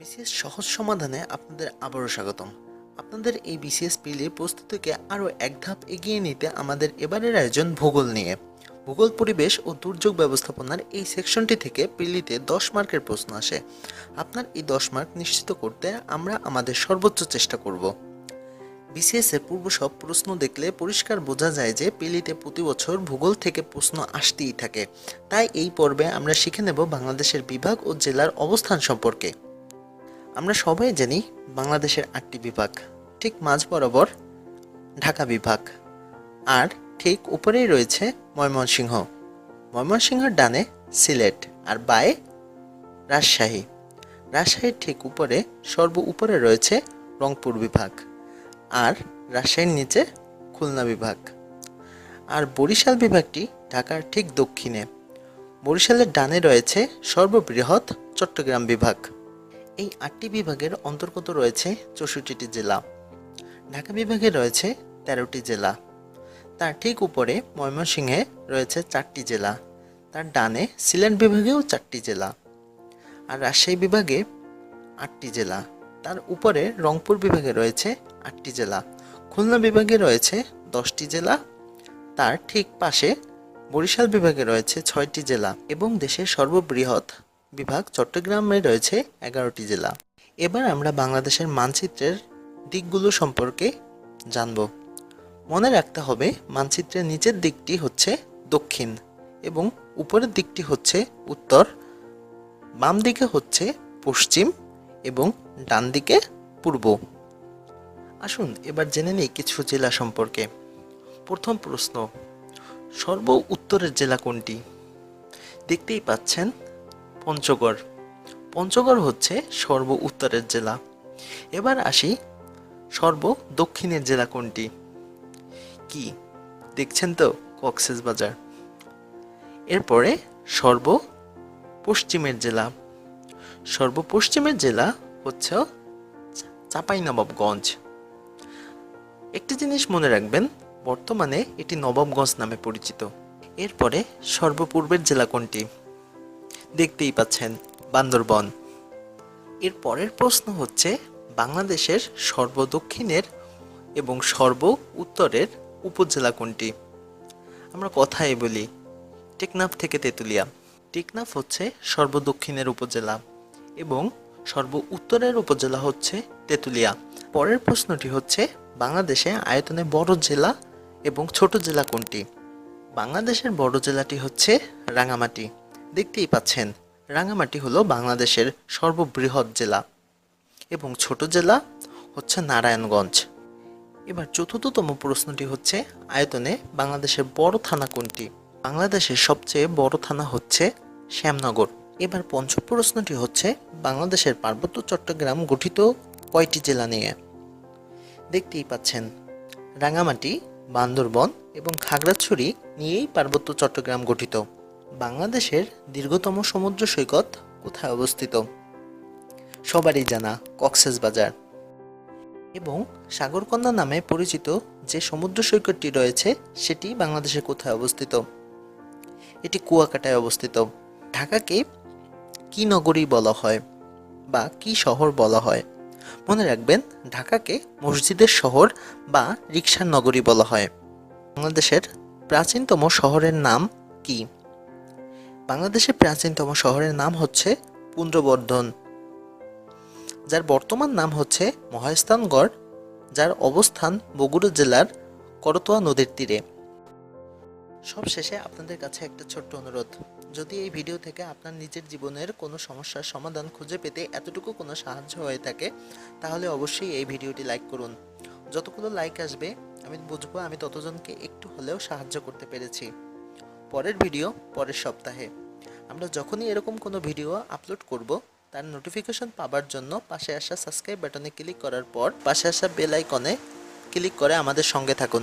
BCS সহজ সমাধানে আপনাদের আবারও স্বাগতম। আপনাদের এই বিসিএস পিলির প্রস্তুতিকে আরও এক ধাপ এগিয়ে নিতে আমাদের এবারের আয়োজন ভূগোল নিয়ে। ভূগোল পরিবেশ ও দুর্যোগ ব্যবস্থাপনার এই সেকশনটি থেকে পিলিতে দশ মার্কের প্রশ্ন আসে। আপনার এই দশ মার্ক নিশ্চিত করতে আমরা আমাদের সর্বোচ্চ চেষ্টা করব। বিসিএস এর পূর্ব সব প্রশ্ন দেখলে পরিষ্কার বোঝা যায় যে পিলিতে প্রতি বছর ভূগোল থেকে প্রশ্ন আসতেই থাকে। তাই এই পর্বে আমরা শিখে নেব বাংলাদেশের বিভাগ ও জেলার অবস্থান সম্পর্কে। আমরা সবাই জানি বাংলাদেশের আটটি বিভাগ, ঠিক মাঝ বরাবর ঢাকা বিভাগ। আর ঠিক উপরেই রয়েছে ময়মনসিংহ। ময়মনসিংহের ডানে সিলেট আর বায়ে রাজশাহী। রাজশাহীর ঠিক উপরে, সর্ব উপরে রয়েছে রংপুর বিভাগ আর রাজশাহীর নিচে খুলনা বিভাগ। আর বরিশাল বিভাগটি ঢাকার ঠিক দক্ষিণে। বরিশালের ডানে রয়েছে সর্ববৃহৎ চট্টগ্রাম বিভাগ। এই আটটি বিভাগের অন্তর্গত রয়েছে চৌষট্টিটি জেলা। ঢাকা বিভাগে রয়েছে তেরোটি জেলা। তার ঠিক উপরে ময়মনসিংহে রয়েছে চারটি জেলা। তার ডানে সিলেট বিভাগেও চারটি জেলা। আর রাজশাহী বিভাগে আটটি জেলা। তার উপরে রংপুর বিভাগে রয়েছে আটটি জেলা। খুলনা বিভাগে রয়েছে দশটি জেলা। তার ঠিক পাশে বরিশাল বিভাগে রয়েছে ছয়টি জেলা। এবং দেশের সর্ববৃহৎ বিভাগ চট্টগ্রামে রয়েছে এগারোটি জেলা। এবার আমরা বাংলাদেশের মানচিত্রের দিকগুলো সম্পর্কে জানব। মনে রাখতে হবে, মানচিত্রের নিচের দিকটি হচ্ছে দক্ষিণ এবং উপরের দিকটি হচ্ছে উত্তর। বাম দিকে হচ্ছে পশ্চিম এবং ডান দিকে পূর্ব। আসুন এবার জেনে নিই কিছু জেলা সম্পর্কে। প্রথম প্রশ্ন, সর্ব উত্তরের জেলা কোনটি? দেখতেই পাচ্ছেন পঞ্চগড়। পঞ্চগড় হচ্ছে সর্ব উত্তরের জেলা। এবার আসি সর্ব দক্ষিণের জেলা কোনটি? কি? দেখছেন তো কক্সেস বাজার। এরপরে সর্ব পশ্চিমের জেলা। সর্বপশ্চিমের জেলা হচ্ছে চাঁপাইনবাবগঞ্জ। একটি জিনিস মনে রাখবেন, বর্তমানে এটি নবাবগঞ্জ নামে পরিচিত। এরপরে সর্বপূর্বের জেলা কোনটি? দেখতেই পাচ্ছেন বান্দরবন। এর পরের প্রশ্ন হচ্ছে, বাংলাদেশের সর্বদক্ষিণের এবং সর্ব উত্তরের উপজেলা কোনটি? আমরা কথাই বলি, টেকনাফ থেকে তেঁতুলিয়া। টেকনাফ হচ্ছে সর্বদক্ষিণের উপজেলা এবং সর্ব উত্তরের উপজেলা হচ্ছে তেঁতুলিয়া। পরের প্রশ্নটি হচ্ছে, বাংলাদেশে আয়তনে বড় জেলা এবং ছোট জেলা কোনটি? বাংলাদেশের বড় জেলাটি হচ্ছে রাঙামাটি। দেখতেই পাচ্ছেন, রাঙামাটি হলো বাংলাদেশের সর্ববৃহৎ জেলা এবং ছোট জেলা হচ্ছে নারায়ণগঞ্জ। এবার চতুর্থতম প্রশ্নটি হচ্ছে, আয়তনে বাংলাদেশের বড় থানা কোনটি? বাংলাদেশের সবচেয়ে বড় থানা হচ্ছে শ্যামনগর। এবার পঞ্চম প্রশ্নটি হচ্ছে, বাংলাদেশের পার্বত্য চট্টগ্রাম গঠিত কয়টি জেলা নিয়ে? দেখতেই পাচ্ছেন, রাঙামাটি, বান্দরবন এবং খাগড়াছড়ি নিয়েই পার্বত্য চট্টগ্রাম গঠিত। বাংলাদেশের দীর্ঘতম সমুদ্র সৈকত কোথায় অবস্থিত? সবারই জানা কক্সেস বাজার। এবং সাগরকন্যা নামে পরিচিত যে সমুদ্র সৈকতটি রয়েছে, সেটি বাংলাদেশে কোথায় অবস্থিত? এটি কুয়াকাটায় অবস্থিত। ঢাকাকে কি নগরী বলা হয় বা কি শহর বলা হয়? মনে রাখবেন, ঢাকাকে মসজিদের শহর বা রিক্সার নগরী বলা হয়। বাংলাদেশের প্রাচীনতম শহরের নাম কি? বাংলাদেশের প্রাচীনতম শহরের নাম হচ্ছে পুন্ড্রবর্ধন, যার বর্তমান নাম হচ্ছে মহাস্থানগড়, যার অবস্থান বগুড়া জেলার করতোয়া নদীর তীরে। সবশেষে আপনাদের কাছে একটা ছোট্ট অনুরোধ। যদি এই ভিডিও থেকে আপনার নিজের জীবনের কোনো সমস্যার সমাধান খুঁজে পেতে এতটুকু কোনো সাহায্য হয়ে থাকে, তাহলে অবশ্যই এই ভিডিওটি লাইক করুন। যতগুলো লাইক আসবে, আমি বুঝব আমি ততজনকে একটু হলেও সাহায্য করতে পেরেছি। পরের ভিডিও পরের সপ্তাহে। আমরা যখনই এরকম কোনো ভিডিও আপলোড করব, তার নোটিফিকেশন পাবার জন্য পাশে আসা সাবস্ক্রাইব বাটনে ক্লিক করার পর, পাশে আসা বেল আইকনে ক্লিক করে আমাদের সঙ্গে থাকুন।